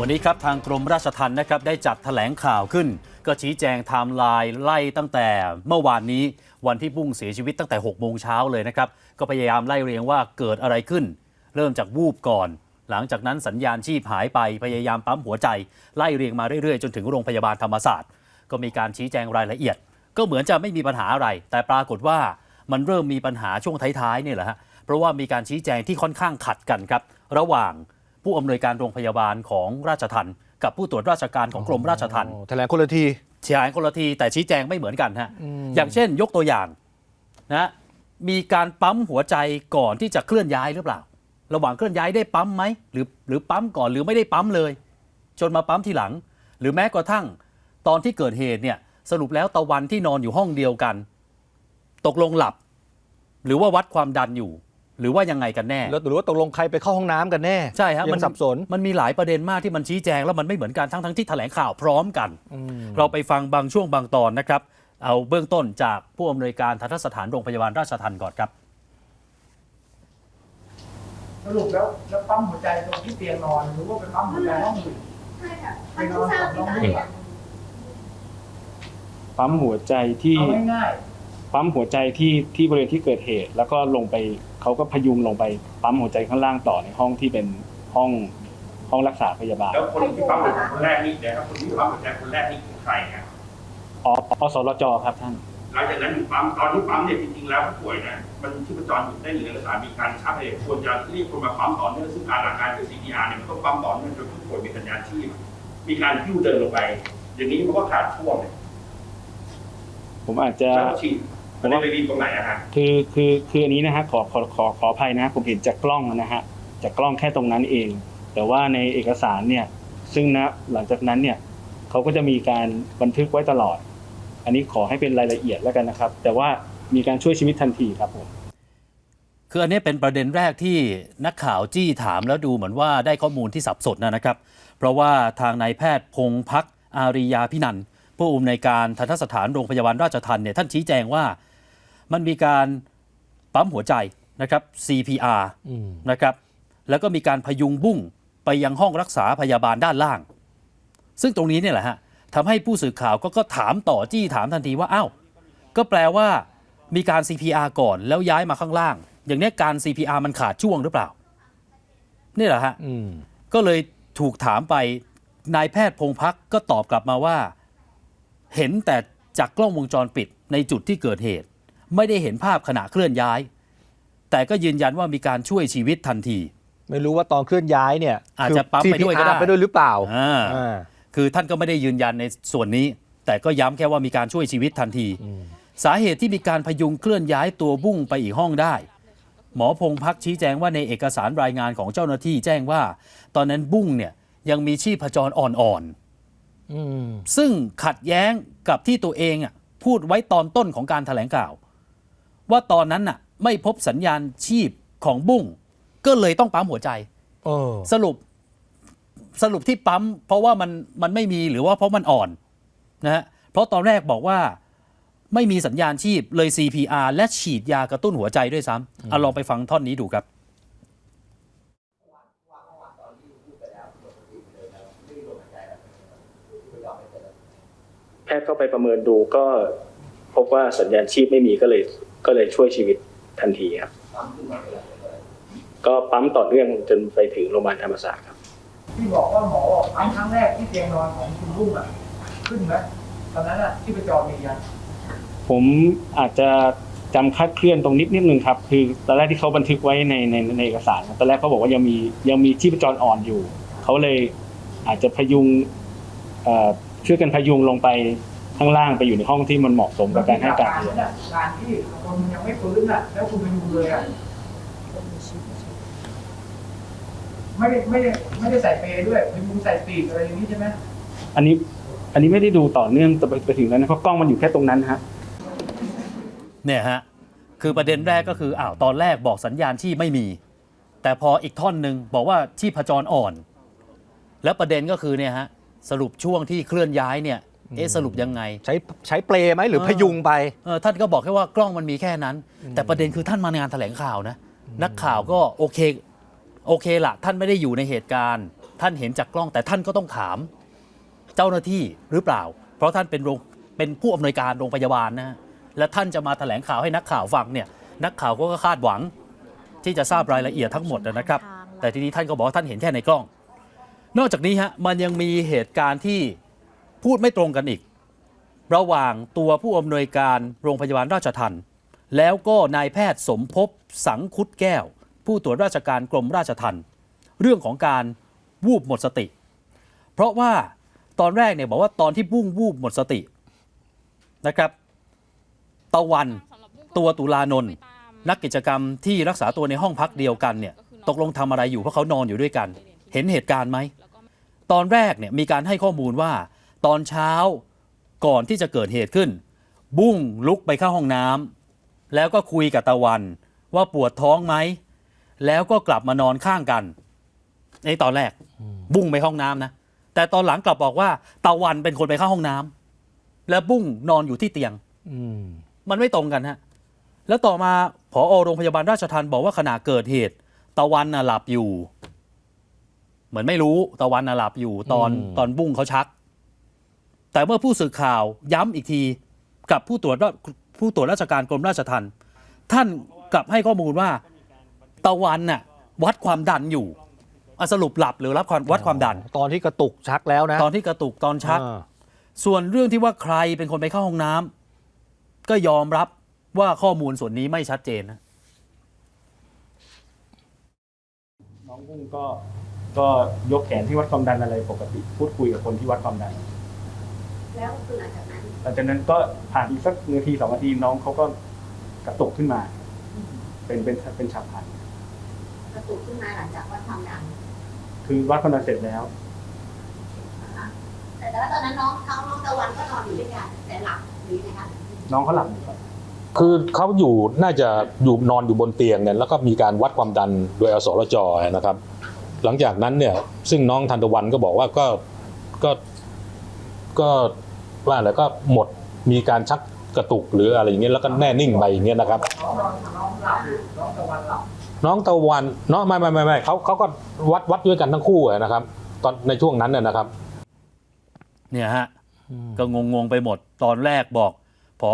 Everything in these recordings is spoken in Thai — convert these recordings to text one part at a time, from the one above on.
วันนี้ครับทางกรมราชทัณฑ์นะครับได้จัดแถลงข่าวขึ้น ก็ชี้แจงไทม์ไลน์ไล่ตั้งแต่เมื่อวานนี้วันที่บุ้งเสียชีวิตตั้งแต่6โมงเช้าเลยนะครับก็พยายามไล่เรียงว่าเกิดอะไรขึ้น เริ่มจากวูบก่อน หลังจากนั้นสัญญาณชีพหายไปพยายามปั๊มหัวใจ ไล่เรียงมาเรื่อยๆ จนถึงโรงพยาบาลธรรมศาสตร์ ก็มีการชี้แจงรายละเอียด ก็เหมือนจะไม่มีปัญหาอะไร แต่ปรากฏว่ามันเริ่มมีปัญหาช่วงท้ายๆเนี่ยแหละฮะเพราะว่ามีการชี้แจงที่ค่อนข้างขัดกันครับระหว่าง ผู้อำนวยการโรงพยาบาลของราชทัณฑ์กับผู้ตรวจราชการของกรมราชทัณฑ์โอ้แถลงคนละทีชี้แจงคนละทีแต่ชี้แจงไม่เหมือนกันฮะอย่างเช่น ยกตัวอย่างนะมีการปั๊มหัวใจก่อนที่จะเคลื่อนย้ายหรือเปล่า ระหว่างเคลื่อนย้ายได้ปั๊มไหมหรือหรือปั๊มก่อนหรือไม่ได้ปั๊มเลย จนมาปั๊มทีหลัง หรือแม้กระทั่งตอนที่เกิดเหตุเนี่ยสรุปแล้วตะวันที่นอนอยู่ห้องเดียวกัน ตกลงหลับ หรือว่าวัดความดันอยู่ หรือว่ายังไงกันแน่แล้วหรือว่าตกลงใครไปเข้าห้องน้ำกันแน่ใช่ฮะยังสับสนมันมีหลายประเด็นมากที่มันชี้แจง แล้วมันไม่เหมือนกันทั้งทั้งที่แถลงข่าวพร้อมกัน เราไปฟังบางช่วงบางตอนนะครับ เอาเบื้องต้นจากผู้อำนวยการทันตสถานโรงพยาบาลราชทัณฑ์ก่อนครับสรุปแล้วแล้วปั๊มหัวใจตรงที่เตียงนอน หรือว่าเป็นปั๊มหัวใจห้องอื่นใช่ค่ะมันต้องทราบที่สาเหตุปั๊มหัวใจที่เอาง่าย ปั๊มหัวใจที่ที่บริเวณที่เกิดเหตุ แล้วก็ลงไปเขาก็พยุงลงไปปั๊มหัวใจข้างล่างต่อในห้องที่เป็นห้องห้องรักษาพยาบาลแล้วคนที่ปั๊มหัวใจคนแรกนี่เดี๋ยวครับคนที่ปั๊มหัวใจคนแรกนี่คือใครครับออสรจครับท่านหลังจากนั้นปั๊มตอนที่ปั๊มเนี่ยจริงๆแล้วผู้ป่วยนะมันชีพจรหยุดได้เหลือรักษามีการชักเลยควรจะเรียกคนมาปั๊มต่อเนื่องซึ่งการหลักการคือ CPR เนี่ยมันต้องปั๊มต่อเนื่องจนผู้ป่วยมีสัญญาณชีพมีการพิ้วเดินลงไป อย่างนี้มันก็ขาดช่วงเลยผมอาจจะแล้วฉีด มันได้ไปรีนตรงไหนอะฮะคือคือคืออันนี้นะฮะขอขอขอขออภัยนะ ผมเห็นจากกล้องนะฮะจากกล้องแค่ตรงนั้นเอง แต่ว่าในเอกสารเนี่ยซึ่งนะหลังจากนั้นเนี่ยเขาก็จะมีการบันทึกไว้ตลอด อันนี้ขอให้เป็นรายละเอียดแล้วกันนะครับ แต่ว่ามีการช่วยชีวิตทันทีครับผมคืออันนี้เป็นประเด็นแรกที่นักข่าวจี้ถามแล้วดูเหมือนว่าได้ข้อมูลที่สับสนนะครับ เพราะว่าทางนายแพทย์พงพักอาริยาพินันท์ผู้อำนวยการทันตสถานโรงพยาบาลราชทัณฑ์เนี่ยท่านชี้แจงว่า มันมีการปั๊มหัวใจนะครับ CPR อืมนะครับ แล้วก็มีการพยุงบุ้งไปยังห้องรักษาพยาบาลด้านล่าง ซึ่งตรงนี้เนี่ยแหละฮะทำให้ผู้สื่อข่าวก็ก็ถามต่อจี้ถามทันทีว่าอ้าวก็แปลว่ามีการ CPR ก่อนแล้วย้ายมาข้างล่าง อย่างเนี้ยการ CPR มันขาดช่วงหรือเปล่า นี่แหละฮะอืมก็เลยถูกถามไปนายแพทย์พงพักก็ตอบกลับมาว่า เห็นแต่จากกล้องวงจรปิดในจุดที่เกิดเหตุ ไม่ได้เห็นภาพขณะเคลื่อนย้าย แต่ก็ยืนยันว่ามีการช่วยชีวิตทันที ไม่รู้ว่าตอนเคลื่อนย้ายเนี่ยอาจจะปั๊มไปด้วยก็ได้ CPR ไปด้วยหรือเปล่าอ่าอ่าคือท่านก็ไม่ได้ยืนยันในส่วนนี้ แต่ก็ย้ำแค่ว่ามีการช่วยชีวิตทันที สาเหตุที่มีการพยุงเคลื่อนย้ายตัวบุ้งไปอีกห้องได้ หมอพงพักชี้แจงว่าในเอกสารรายงานของเจ้าหน้าที่แจ้งว่า ตอนนั้นบุ้งเนี่ยยังมีชีพจรอ่อนๆอืมซึ่งขัดแย้งกับที่ตัวเองอะพูดไว้ตอนต้นของการถแถลงข่าว ว่าตอนนั้นน่ะไม่พบสัญญาณชีพของบุ้งก็เลยต้องปั๊มหัวใจ เออ สรุปสรุปที่ปั๊ม เพราะว่ามันมันไม่มีหรือว่าเพราะมันอ่อนนะฮะเพราะตอนแรกบอกว่าไม่มีสัญญาณชีพเลย CPR และฉีดยากระตุ้นหัวใจด้วยซ้ำเอาลองไปฟังท่อนนี้ดูครับ แพทย์เข้าไปประเมินดูก็พบว่าสัญญาณชีพไม่มีก็เลย ก็เลยช่วยชีวิตทันทีครับ ก็ปั๊มต่อเนื่องจนไปถึงโรงพยาบาลธรรมศาสตร์ครับๆที่บอกว่าหมอบอกปั๊มครั้งแรกที่เตียงนอนของคุณรุ่งอะ ขึ้นไหมตอนนั้นอะที่ไปจอมียันผมอาจจะจำคลาดเคลื่อนตรงนิดนิดนึงครับ คือตอนแรกที่เขาบันทึกไว้ในในในเอกสารตอนแรกเขาบอกว่ายังมียังมีชีพจรอ่อนอยู่ เขาเลยอาจจะพยุงเอ่อช่วยกันพยุงลงไป ข้างล่างไปอยู่ในห้องที่มันเหมาะสมกับการให้การการเรียนการที่คนยังไม่ฟื้นอะแล้วคุณไปดูเลยอะไม่ได้ไม่ได้ไม่ได้ใส่เปย์ด้วยเป็นมุงใส่ปีกอะไรอย่างนี้ใช่ไหมอันนี้อันนี้ไม่ได้ดูต่อเนื่องไปไปถึงนั้นนะเพราะกล้องมันอยู่แค่ตรงนั้นฮะเนี่ยฮะคือประเด็นแรกก็คืออ้าวตอนแรกบอกสัญญาณชีพไม่มี แต่พออีกท่อนหนึ่งบอกว่าชีพจรอ่อน แล้วประเด็นก็คือเนี่ยฮะสรุปช่วงที่เคลื่อนย้ายเนี่ย เอ๊ะสรุปยังไง ใช้ใช้เปลไหมหรือเออพยุงไปเออท่านก็บอกแค่ว่ากล้องมันมีแค่นั้น แต่ประเด็นคือท่านมางานแถลงข่าวนะ นักข่าวก็โอเคโอเคละท่านไม่ได้อยู่ในเหตุการณ์ ท่านเห็นจากกล้องแต่ท่านก็ต้องถาม เจ้าหน้าที่หรือเปล่า เพราะท่านเป็นโรงเป็นผู้อำนวยการโรงพยาบาลนะฮะและท่านจะมาแถลงข่าวให้นักข่าวฟังเนี่ยนักข่าวก็คาดหวัง ที่จะทราบรายละเอียดทั้งหมดนะครับ แต่ทีนี้ท่านก็บอกว่าท่านเห็นแค่ในกล้อง นอกจากนี้ฮะมันยังมีเหตุการณ์ที่ พูดไม่ตรงกันอีก ระหว่างตัวผู้อำนวยการโรงพยาบาลราชทันแล้วก็นายแพทย์สมภพสังคุดแก้ว ผู้ตรวจราชการกรมราชทันเรื่องของการวูบหมดสติ เพราะว่าตอนแรกเนี่ยบอกว่าตอนที่บุ้งวูบหมดสตินะครับ ตะวันตัวตุลานนท์นักกิจกรรมที่รักษาตัวในห้องพักเดียวกันเนี่ยตกลงทำอะไรอยู่เพราะเขานอนอยู่ด้วยกัน เห็นเหตุการณ์ไหม ตอนแรกเนี่ยมีการให้ข้อมูลว่า ตอนเช้าก่อนที่จะเกิดเหตุขึ้น บุ้งลุกไปเข้าห้องน้ำแล้วก็คุยกับตะวัน ว่าปวดท้องไหม แล้วก็กลับมานอนข้างกันในตอนแรก บุ้งไปห้องน้ำนะ แต่ตอนหลังกลับบอกว่า ตะวันเป็นคนไปเข้าห้องน้ำแล้วบุ้งนอนอยู่ที่เตียงอืมมันไม่ตรงกันฮะแล้วต่อมาผอโรงพยาบาลราชทันบอกว่าขณะเกิดเหตุ ตะวันน่ะหลับอยู่ เหมือนไม่รู้ตะวันน่ะหลับอยู่ตอนอืมตอนบุ้งเขาชัก แต่เมื่อผู้สื่อข่าวย้ำอีกทีกับผู้ตรวจราผู้ตรวจราชการกรมราชทันท่านกลับให้ข้อมูลว่าตะวันน่ะวัดความดันอยู่อะสรุปหลับหรือรับความวัดความดัน ตอนที่กระตุกชักแล้วนะ ตอนที่กระตุกตอนชักอ่าส่วนเรื่องที่ว่าใครเป็นคนไปเข้าห้องน้ำก็ยอมรับว่าข้อมูลส่วนนี้ไม่ชัดเจนนะน้องกุ้งก็ก็ยกแขนที่วัดความดันอะไรปกติ พูดคุยกับคนที่วัดความดัน แล้วคือหลังจากนั้นหลังจากนั้นก็ผ่านอีกสักนาทีสองนาทีน้องเขาก็กระตุกขึ้นมา เป็นเป็นเป็นฉับพลันกระตุกขึ้นมาหลังจากวัดความดันคือวัดความดันเสร็จแล้วนะคะแต่ว่าตอนนั้นน้องเขาน้องตะวันก็นอนอยู่ด้วยกันแต่หลับหรือยังไงคะน้องเขาหลับอยู่ก่อนคือเขาอยู่น่าจะอยู่นอนอยู่บนเตียงเนี่ยแล้วก็มีการวัดความดันโดยอสรจนะครับ หลังจากนั้นเนี่ยซึ่งน้องทันตะวันก็บอกว่าก็ก็ก็ ว่าอะไรก็หมดมีการชักกระตุกหรืออะไรอย่างเงี้ยแล้วก็แน่นิ่งไปอย่างเงี้ยนะครับ น้องนอนน้องหลับอยู่น้องตะวันหลับน้องตะวันเนาะไม่ไม่ไม่ไม่เขาเขาก็วัดวัดด้วยกันทั้งคู่อะนะครับ ตอนในช่วงนั้นน่ะนะครับ เนี่ยฮะก็งงๆไปหมดตอนแรกบอกผอ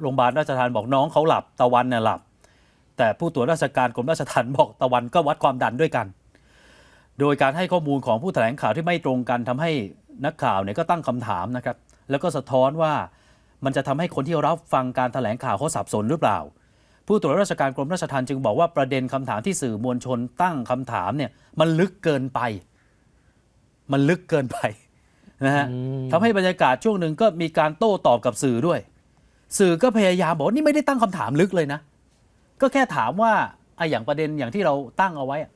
โรงพยาบาลราชทันบอกน้องเขาหลับตะวันเนี่ยหลับ แต่ผู้ตรวจราชการกรมราชทัณฑ์บอกตะวันก็วัดความดันด้วยกัน โดยการให้ข้อมูลของผู้แถลงข่าวที่ไม่ตรงกันทำให้นักข่าวเนี่ยก็ตั้งคำถามนะครับ แล้วก็สะท้อนว่ามันจะทำให้คนที่รับฟังการแถลงข่าวเขาสับสนหรือเปล่า ผู้ตรวจราชการกรมราชทัณฑ์จึงบอกว่าประเด็นคำถามที่สื่อมวลชนตั้งคำถามเนี่ยมันลึกเกินไป มันลึกเกินไปนะฮะอืมทำให้บรรยากาศช่วงหนึ่งก็มีการโต้ตอบกับสื่อด้วย สื่อก็พยายามบอกว่านี่ไม่ได้ตั้งคำถามลึกเลยนะ ก็แค่ถามว่าไอะอย่างประเด็นอย่างที่เราตั้งเอาไว้อะ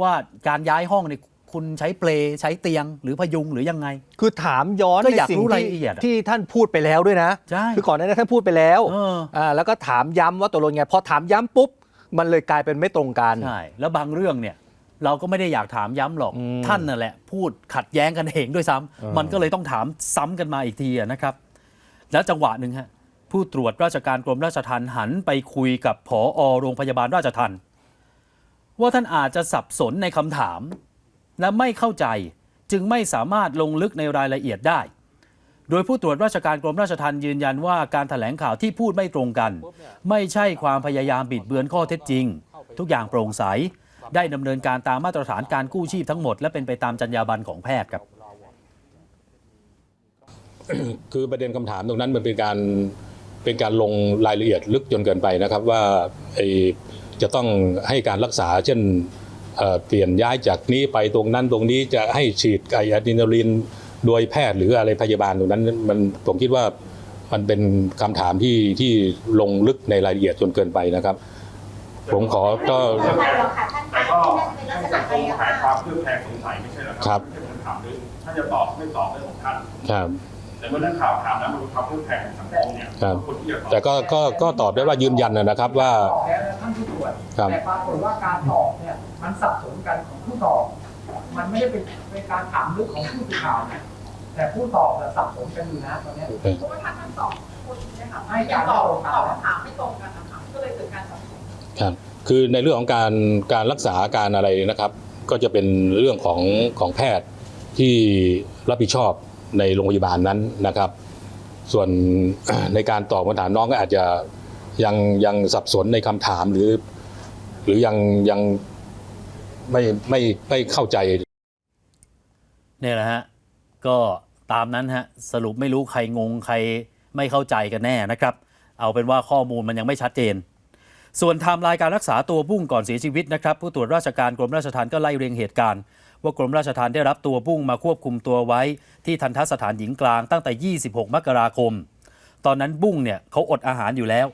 ว่าการย้ายห้องเนี่ย คุณใช้เปลใช้เตียงหรือพยุงหรือยังไง คือถามย้อนก็ในอยากสิ่งรู้รายที่ละเอียดอะที่ท่านพูดไปแล้วด้วยนะ ใช่ คือก่อนหน้านั้นท่านพูดไปแล้วเอออ่าแล้วก็ถามย้ำว่าตกลงไงพอถามย้ำปุ๊บ มันเลยกลายเป็นไม่ตรงกัน ใช่ แล้วบางเรื่องเนี่ย เราก็ไม่ได้อยากถามย้ำหรอก อืมท่านนั่นแหละ พูดขัดแย้งกันเองด้วยซ้ำเออ มันก็เลยต้องถามซ้ำกันมาอีกทีอะนะครับ แล้วจังหวะหนึ่งฮะผู้ตรวจราชการกรมราชทัณฑ์หันไปคุยกับผอโรงพยาบาลราชทัณฑ์ว่าท่านอาจจะสับสนในคำถาม และไม่เข้าใจจึงไม่สามารถลงลึกในรายละเอียดได้ โดยผู้ตรวจราชการกรมราชทัณฑ์ยืนยันว่าการถแถลงข่าวที่พูดไม่ตรงกัน ไม่ใช่ความพยายามบิดเบือนข้อเท็จจริง ทุกอย่างโปร่งใส ได้ดำเนินการตามมาตรฐานการกู้ชีพทั้งหมด และเป็นไปตามจรรยาบรรณของแพทย์ครับ คือประเด็นคำถามตรงนั้นมันเป็นการเป็นการลงรายละเอียดลึกจนเกินไปนะครับว่าไอจะต้องให้การรักษาเช่น เอ่อเปลี่ยนย้ายจากนี้ไปตรงนั้นตรงนี้จะให้ฉีดไออะดรีนาลีนโดยแพทย์หรืออะไรพยาบาลตรงนั้นมันผมคิดว่ามันเป็นคำถามที่ที่ลงลึกในรายละเอียดจนเกินไปนะครับ ผมขอก็ไม่เป็นไรหรอกค่ะท่านแต่ก็ท่านเป็นลักษให้ณะสังกาคมยหายคภาพวามเครือบแคลงสงสัยไม่ใช่เหรอคครัรับไม่ใช่เป็นคำถามลึกท่านจะตอบไม่ตอบเรื่องของท่านครับแต่เมื่อนักข่าวถามแล้วมันเป็นความเครือบแคลงของสังคมเนี่ยครับคนที่จะตอบแต่ก็ก็ก็ตอบได้ว่ายืนยันนะครับว่าตอบแล้วนะท่านผู้ตรวจครับแต่ปรากฏว่าการตอบเนี่ย มันสับสนกันของผู้ตอบ มันไม่ได้เป็นเป็นการถามลึกของผู้สื่อข่าวนะแต่ผู้ตอบน่ะสับสนกันอยู่นะตอนเนี้ยเพราะว่าท่านทั้งสองคนเนี่ยค่ะให้การตอบไม่ตรงกันตอบคำถามไม่ตรงกันนะคะก็เลยเกิดการสับสนครับคือในเรื่องของการการรักษาการอะไรนะครับ ก็จะเป็นเรื่องของของแพทย์ที่รับผิดชอบในโรงพยาบาลนั้นนะครับ ส่วนในการตอบคำถามน้องก็อาจจะยังยังสับสนในคำถามหรือ หรือยังยัง ไม่ไม่ไม่เข้าใจเนี่ยแหละฮะก็ตามนั้นฮะสรุปไม่รู้ใครงงใครไม่เข้าใจกันแน่นะครับ เอาเป็นว่าข้อมูลมันยังไม่ชัดเจน ส่วนไทม์ไลน์การรักษาตัวบุ้งก่อนเสียชีวิตนะครับ ผู้ตรวจราชการกรมราชทัณฑ์ก็ไล่เรียงเหตุการณ์ว่ากรมราชทัณฑ์ได้รับตัวบุ้งมาควบคุมตัวไว้ ที่ทันทสถานหญิงกลางตั้งแต่ 26 มกราคม ตอนนั้นบุ้งเนี่ยเขาอดอาหารอยู่แล้ว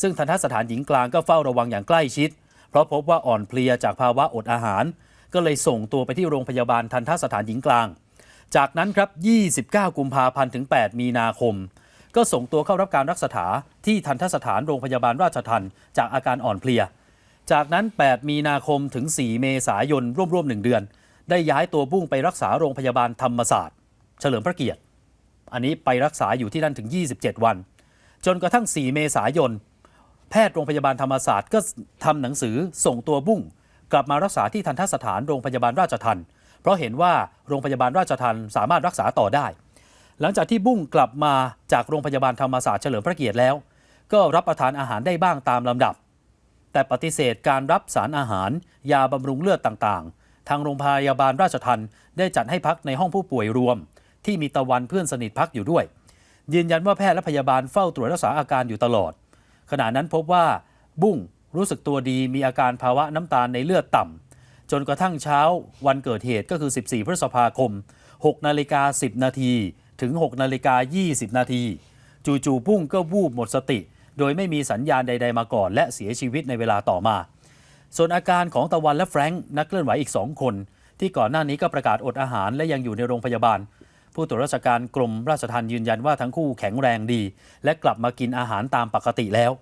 ซึ่งทันทสถานหญิงกลางก็เฝ้าระวังอย่างใกล้ชิด เพราะพบว่าอ่อนเพลียจากภาวะอดอาหาร ก็เลยส่งตัวไปที่โรงพยาบาลทันทสถานหญิงกลาง จากนั้นครับ 29 กุมภาพันธ์ถึง 8 มีนาคม ก็ส่งตัวเข้ารับการรักษาที่ทันทสถานโรงพยาบาลราชทันจากอาการอ่อนเพลีย จากนั้น 8 มีนาคมถึง 4 เมษายนร่วมๆ1เดือน ได้ย้ายตัวบุ้งไปรักษาโรงพยาบาลธรรมศาสตร์ เฉลิมพระเกียรติ อันนี้ไปรักษาอยู่ที่นั่นถึง 27 วัน จนกระทั่ง 4 เมษายน แพทย์โรงพยาบาลธรรมศาสตร์ก็ทำหนังสือส่งตัวบุ้ง กลับมารักษาที่ทันทสถานโรงพยาบาลราชทันเพราะเห็นว่าโรงพยาบาลราชทันสามารถรักษาต่อได้ หลังจากที่บุ้งกลับมาจากโรงพยาบาลธรรมศาสตร์เฉลิมพระเกียรติแล้ว ก็รับประทานอาหารได้บ้างตามลำดับ แต่ปฏิเสธการรับสารอาหาร ยาบำรุงเลือดต่างๆ ทางโรงพยาบาลราชทันได้จัดให้พักในห้องผู้ป่วยรวม ที่มีตะวันเพื่อนสนิทพักอยู่ด้วย ยืนยันว่าแพทย์และพยาบาลเฝ้าตรวจรักษาอาการอยู่ตลอด ขณะนั้นพบว่าบุ้งรู้สึกตัวดีมีอาการภาวะน้ำตาลในเลือดต่ำจนกระทั่งเช้าวันเกิดเหตุก็คือ 14 พฤษภาคม 6 นาฬิกา 10 นาทีถึง 6 นาฬิกา 20 นาทีจู่ๆบุ้งก็วูบหมดสติ โดยไม่มีสัญญาณใด ๆ มาก่อน และเสียชีวิตในเวลาต่อมา ส่วนอาการของตะวันและแฟรงค์นักเคลื่อนไหวอีก2คน ที่ก่อนหน้านี้ก็ประกาศอดอาหารและยังอยู่ในโรงพยาบาล ผู้ตรวจราชการกรมราชทัณฑ์ยืนยันว่าทั้งคู่แข็งแรงดี และกลับมากินอาหารตามปกติแล้ว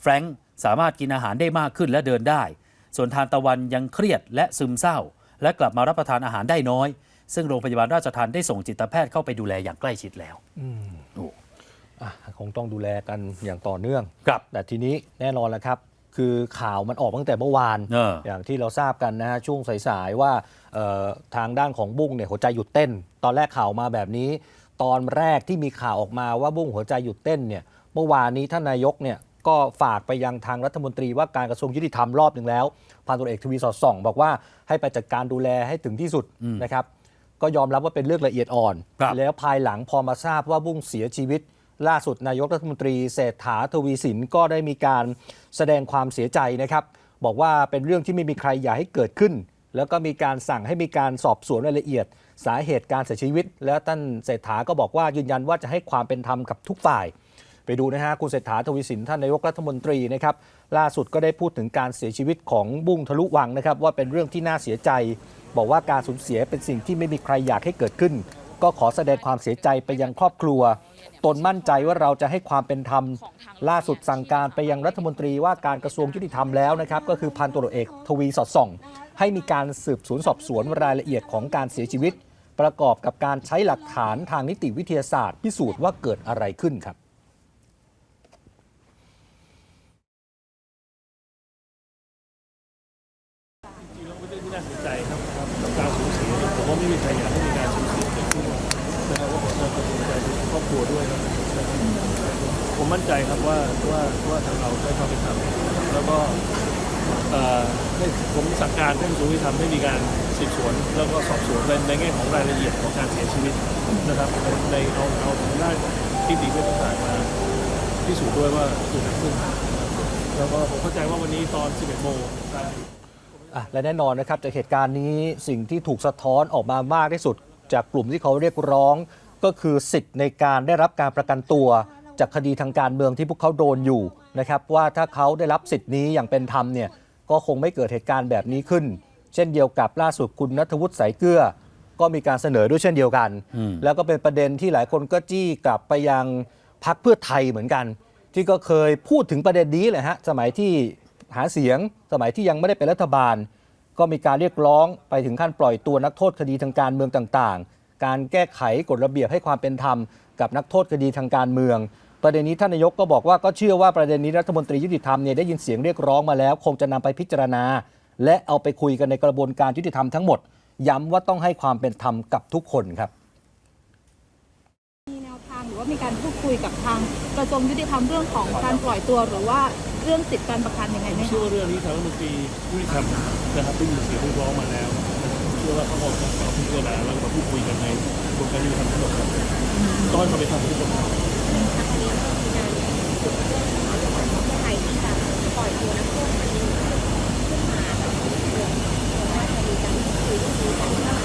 แฟรงค์สามารถกินอาหารได้มากขึ้นและเดินได้ ส่วนทานตะวันยังเครียดและซึมเศร้า และกลับมารับประทานอาหารได้น้อย ซึ่งโรงพยาบาลราชทัณฑ์ได้ส่งจิตแพทย์เข้าไปดูแลอย่างใกล้ชิดแล้วอะคงต้องดูแลกันอย่างต่อเนื่อง ครับ แต่ทีนี้แน่นอนแล้วครับ คือข่าวมันออกตั้งแต่เมื่อวาน เออ อย่างที่เราทราบกันนะฮะช่วงสายๆว่าเอ่อทางด้านของบุ้งเนี่ยหัวใจหยุดเต้น ตอนแรกข่าวมาแบบนี้ ตอนแรกที่มีข่าวออกมาว่าบุ้งหัวใจหยุดเต้นเนี่ยเมื่อวานนี้ท่านนายกเนี่ยก็ฝากไปยังทางรัฐมนตรีว่าการกระทรวงยุติธรรมรอบหนึ่งแล้วพันตำรวจเอกทวีสอดส่องบอกว่าให้ไปจัดการดูแลให้ถึงที่สุดอืมนะครับ ก็ยอมรับว่าเป็นเรื่องละเอียดอ่อน ครับ แล้วภายหลังพอมาทราบว่าบุ้งเสียชีวิต ล่าสุดนายกรัฐมนตรีเศรษฐาทวีสินก็ได้มีการแสดงความเสียใจนะครับ บอกว่าเป็นเรื่องที่ไม่มีใครอยากให้เกิดขึ้น แล้วก็มีการสั่งให้มีการสอบสวนรายละเอียด สาเหตุการเสียชีวิต แล้วท่านเศรษฐาก็บอกว่ายืนยันว่าจะให้ความเป็นธรรมกับทุกฝ่าย ไปดูนะฮะคุณเศรษฐาทวีสินท่านนายกรัฐมนตรีนะครับล่าสุดก็ได้พูดถึงการเสียชีวิตของบุ้งทะลุวังนะครับว่าเป็นเรื่องที่น่าเสียใจ บอกว่าการสูญเสียเป็นสิ่งที่ไม่มีใครอยากให้เกิดขึ้น ก็ขอแสดงความเสียใจไปยังครอบครัว ตนมั่นใจว่าเราจะให้ความเป็นธรรม ล่าสุดสั่งการไปยังรัฐมนตรีว่าการกระทรวงยุติธรรมแล้วนะครับ ก็คือพันตำรวจเอกทวีสอดส่อง ให้มีการสืบสวนสอบสวนรายละเอียดของการเสียชีวิต ประกอบกับการใช้หลักฐานทางนิติวิทยาศาสตร์ พิสูจน์ว่าเกิดอะไรขึ้นครับ จริงๆแล้วเป็นเรื่องที่น่าเสียใจครับครับกับการสูญเสียเนี่ยผมว่าไม่มีใครอยากให้มีการสูญเสียเกิดขึ้นนะครับว่าผมจะตัดสินใจถึงครอบครัวด้วยนะครับ ผมมั่นใจครับว่าว่าว่าทางเราได้ความเป็นธรรมแล้วก็ให้ผมสั่งการให้กระทรวงยุติธรรมให้มีการสืบสวน แล้วก็สอบสวนในในแง่ของรายละเอียดของการเสียชีวิตนะครับในในเอาเอาทางด้านที่ติเวชศาสตร์มาพิสูจน์ด้วยว่าเกิดอะไรขึ้นแล้วก็ผมเข้าใจว่าวันนี้ตอน 11 โมงและแน่นอนนะครับจากเหตุการณ์นี้สิ่งที่ถูกสะท้อนออกมามากที่สุด จากกลุ่มที่เขาเรียกร้อง ก็คือสิทธิ์ในการได้รับการประกันตัว จากคดีทางการเมืองที่พวกเขาโดนอยู่นะครับว่าถ้าเขาได้รับสิทธิ์นี้อย่างเป็นธรรมเนี่ยก็คงไม่เกิดเหตุการณ์แบบนี้ขึ้น เช่นเดียวกับล่าสุดคุณนัทวุฒิสายเกลือก็มีการเสนอด้วยเช่นเดียวกันอืมแล้วก็เป็นประเด็นที่หลายคนก็จี้กลับไปยังพักเพื่อไทยเหมือนกัน ที่ก็เคยพูดถึงประเด็นนี้แหละฮะสมัยที่หาเสียงสมัยที่ยังไม่ได้เป็นรัฐบาล ก็มีการเรียกร้องไปถึงขั้นปล่อยตัวนักโทษคดีทางการเมืองต่างๆ การแก้ไขกฎระเบียบให้ความเป็นธรรมกับนักโทษคดีทางการเมือง ประเด็นนี้ท่านนายกก็บอกว่าก็เชื่อว่าประเด็นนี้รัฐมนตรียุติธรรมเนี่ยได้ยินเสียงเรียกร้องมาแล้ว คงจะนำไปพิจารณา และเอาไปคุยกันในกระบวนการยุติธรรมทั้งหมด ย้ำว่าต้องให้ความเป็นธรรมกับทุกคนครับมีแนวทางหรือว่ามีการพูดคุยกับทางกระทรวงยุติธรรมเรื่องของการปล่อยตัวหรือว่าเรื่องสิทธิการประกันยังไงไหมเชื่อคะว่าเรื่องนี้ทางรัฐมนตรียุติธรรมนะครับได้ยินเสียงเรียกร้องมาแล้วเชื่อว่าเขาคงจะพิจารณาแล้วก็มาพูดคุยกันในกระบวนการยุติธรรมทั้งหมดครับต้องให้ความเป็นธรรมกับทุกคน ครับใครที่จะปล่อยตัวนักโทษคนนี้ขึ้นมาแบบเรื่องของว่าจะมีการคุยเรื่องนี้กันเมื่อไหร่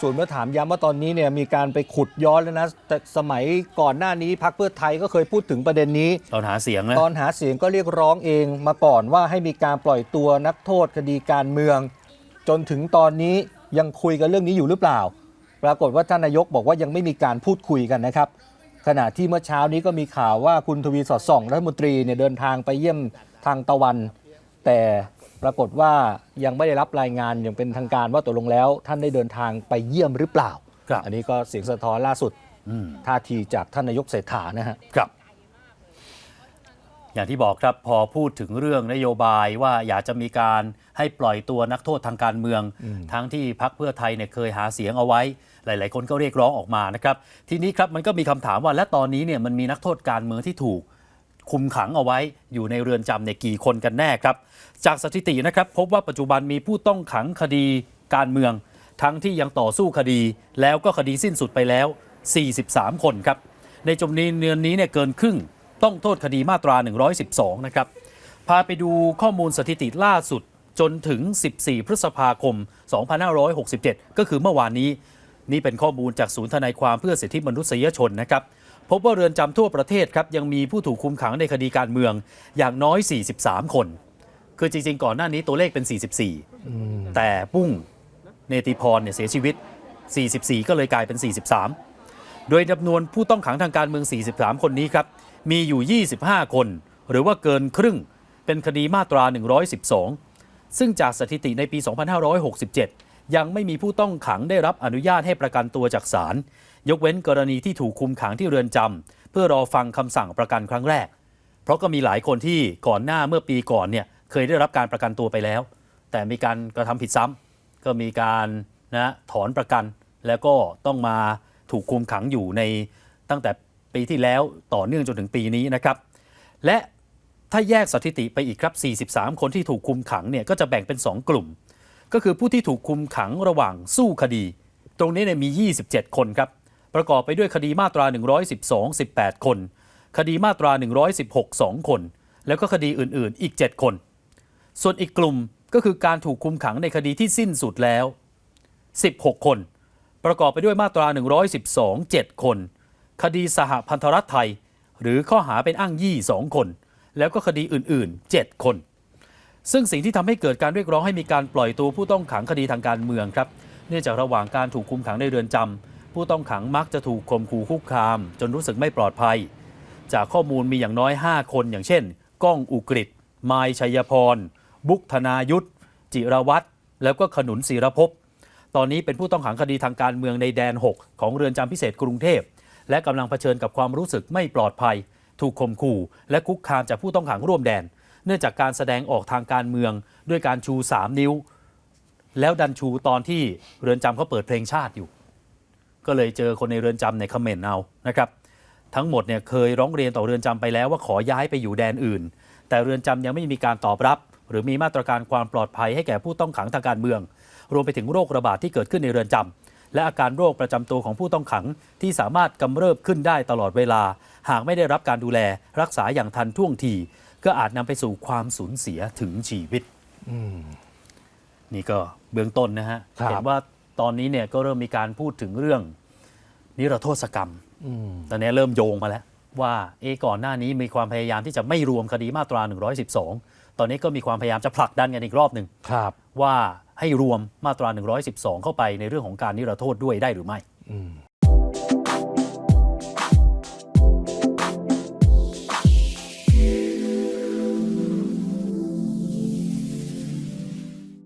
ส่วนเมื่อถามย้ำว่าตอนนี้เนี่ยมีการไปขุดย้อนแล้วนะแต่สมัยก่อนหน้านี้พักเพื่อไทยก็เคยพูดถึงประเด็นนี้ ตอนหาเสียงนะตอนหาเสียงก็เรียกร้องเองมาก่อนว่าให้มีการปล่อยตัวนักโทษคดีการเมือง จนถึงตอนนี้ยังคุยกันเรื่องนี้อยู่หรือเปล่า ปรากฏว่าท่านนายกบอกว่ายังไม่มีการพูดคุยกันนะครับ ขณะที่เมื่อเช้านี้ก็มีข่าวว่าคุณทวีสอดส่องรัฐมนตรีเนี่ยเดินทางไปเยี่ยมทางตะวัน แต่ปรากฏว่ายังไม่ได้รับรายงานอย่างเป็นทางการว่าตกลงแล้ว ท่านได้เดินทางไปเยี่ยมหรือเปล่า ครับ อันนี้ก็เสียงสะท้อนล่าสุดอืมท่าทีจากท่านนายกเศรษฐานะฮะ ครับ อย่างที่บอกครับพอพูดถึงเรื่องนโยบายว่าอยากจะมีการให้ปล่อยตัวนักโทษทางการเมือง ทั้งที่พักเพื่อไทยเนี่ยเคยหาเสียงเอาไว้ หลาย ๆ คนก็เรียกร้องออกมานะครับ ทีนี้ครับมันก็มีคำถามว่าและตอนนี้เนี่ยมันมีนักโทษการเมืองที่ถูกคุมขังเอาไว้อยู่ในเรือนจำเนี่ยกี่คนกันแน่ครับ จากสถิตินะครับ พบว่าปัจจุบันมีผู้ต้องขังคดีการเมือง ทั้งที่ยังต่อสู้คดี แล้วก็คดีสิ้นสุดไปแล้ว 43 คนครับ ในจำนวนเนือนนี้เนี่ยเกินครึ่งต้องโทษคดีมาตรา 112 นะครับ พาไปดูข้อมูลสถิติล่าสุดจนถึง 14 พฤษภาคม 2567 ก็คือเมื่อวานนี้ นี่เป็นข้อมูลจากศูนย์ทนายความเพื่อสิทธิมนุษยชนนะครับพบว่าเรือนจำทั่วประเทศครับยังมีผู้ถูกคุมขังในคดีการเมืองอย่างน้อย 43 คน คือจริง ๆ ก่อนหน้านี้ตัวเลขเป็น 44 แต่ปุ้งเนติพรเนี่ยเสียชีวิต 44 ก็เลยกลายเป็น 43 โดยจำนวนผู้ต้องขังทางการเมือง 43 คนนี้ครับมีอยู่ 25 คน หรือว่าเกินครึ่งเป็นคดีมาตรา 112 ซึ่งจากสถิติในปี 2567 ยังไม่มีผู้ต้องขังได้รับอนุญาตให้ประกันตัวจากศาลยกเว้นกรณีที่ถูกคุมขังที่เรือนจำเพื่อรอฟังคำสั่งประกันครั้งแรก เพราะก็มีหลายคนที่ก่อนหน้าเมื่อปีก่อนเนี่ยเคยได้รับการประกันตัวไปแล้ว แต่มีการกระทำผิดซ้ำก็มีการนะถอนประกัน แล้วก็ต้องมาถูกคุมขังอยู่ในตั้งแต่ปีที่แล้วต่อเนื่องจนถึงปีนี้นะครับ และถ้าแยกสถิติไปอีกครับ 43 คนที่ถูกคุมขังเนี่ยก็จะแบ่งเป็น 2 กลุ่ม ก็คือผู้ที่ถูกคุมขังระหว่างสู้คดี ตรงนี้เนี่ยมี 27 คนครับ ประกอบไปด้วยคดีมาตรา 112 18 คน คดีมาตรา 116 2 คน แล้วก็คดีอื่นๆ อีก 7 คน ส่วนอีกกลุ่มก็คือการถูกคุมขังในคดีที่สิ้นสุดแล้ว 16 คน ประกอบไปด้วยมาตรา 112 7 คน คดีสหพันธรัฐไทย หรือข้อหาเป็นอ้างยี่ 2 คน แล้วก็คดีอื่นๆ 7 คน ซึ่งสิ่งที่ทำให้เกิดการเรียกร้องให้มีการปล่อยตัวผู้ต้องขังคดีทางการเมืองครับ เนื่องจากระหว่างการถูกคุมขังในเรือนจำผู้ต้องขังมักจะถูกข่มขู่คุกคาม จนรู้สึกไม่ปลอดภัย จากข้อมูลมีอย่างน้อย 5 คนอย่างเช่น ก้องอุกฤษไมายชัยพร บุกธนายุทธจิรวัตรแล้วก็ขนุนศิรภพตอนนี้เป็นผู้ต้องขังคดีทางการเมืองในแดน 6 ของเรือนจำพิเศษกรุงเทพ และกำลังเผชิญกับความรู้สึกไม่ปลอดภัย ถูกข่มขู่ และคุกคามจากผู้ต้องขังร่วมแดน เนื่องจากการแสดงออกทางการเมืองด้วยการชู 3 นิ้ว แล้วดันชูตอนที่เรือนจำเขาเปิดเพลงชาติอยู่ ก็เลยเจอคนในเรือนจำในคอมเมนต์เอานะครับ ทั้งหมดเนี่ยเคยร้องเรียนต่อเรือนจำไปแล้วว่าขอย้ายไปอยู่แดนอื่น แต่เรือนจำยังไม่มีการตอบรับ หรือมีมาตรการความปลอดภัยให้แก่ผู้ต้องขังทางการเมือง รวมไปถึงโรคระบาดที่เกิดขึ้นในเรือนจำและอาการโรคประจำตัวของผู้ต้องขังที่สามารถกำเริบขึ้นได้ตลอดเวลา หากไม่ได้รับการดูแลรักษาอย่างทันท่วงที ก็อาจนำไปสู่ความสูญเสียถึงชีวิต นี่ก็เบื้องต้นนะฮะ ครับ เห็นว่าตอนนี้เนี่ยก็เริ่มมีการพูดถึงเรื่องนิรโทษกรรมอืมตอนนี้เริ่มโยงมาแล้ว ว่าเอะก่อนหน้านี้มีความพยายามที่จะไม่รวมคดีมาตรา 112 ตอนนี้ก็มีความพยายามจะผลักดันกันอีกรอบหนึ่งครับ ว่าให้รวมมาตรา 112 เข้าไปในเรื่องของการนิรโทษด้วยได้หรือไม่อืม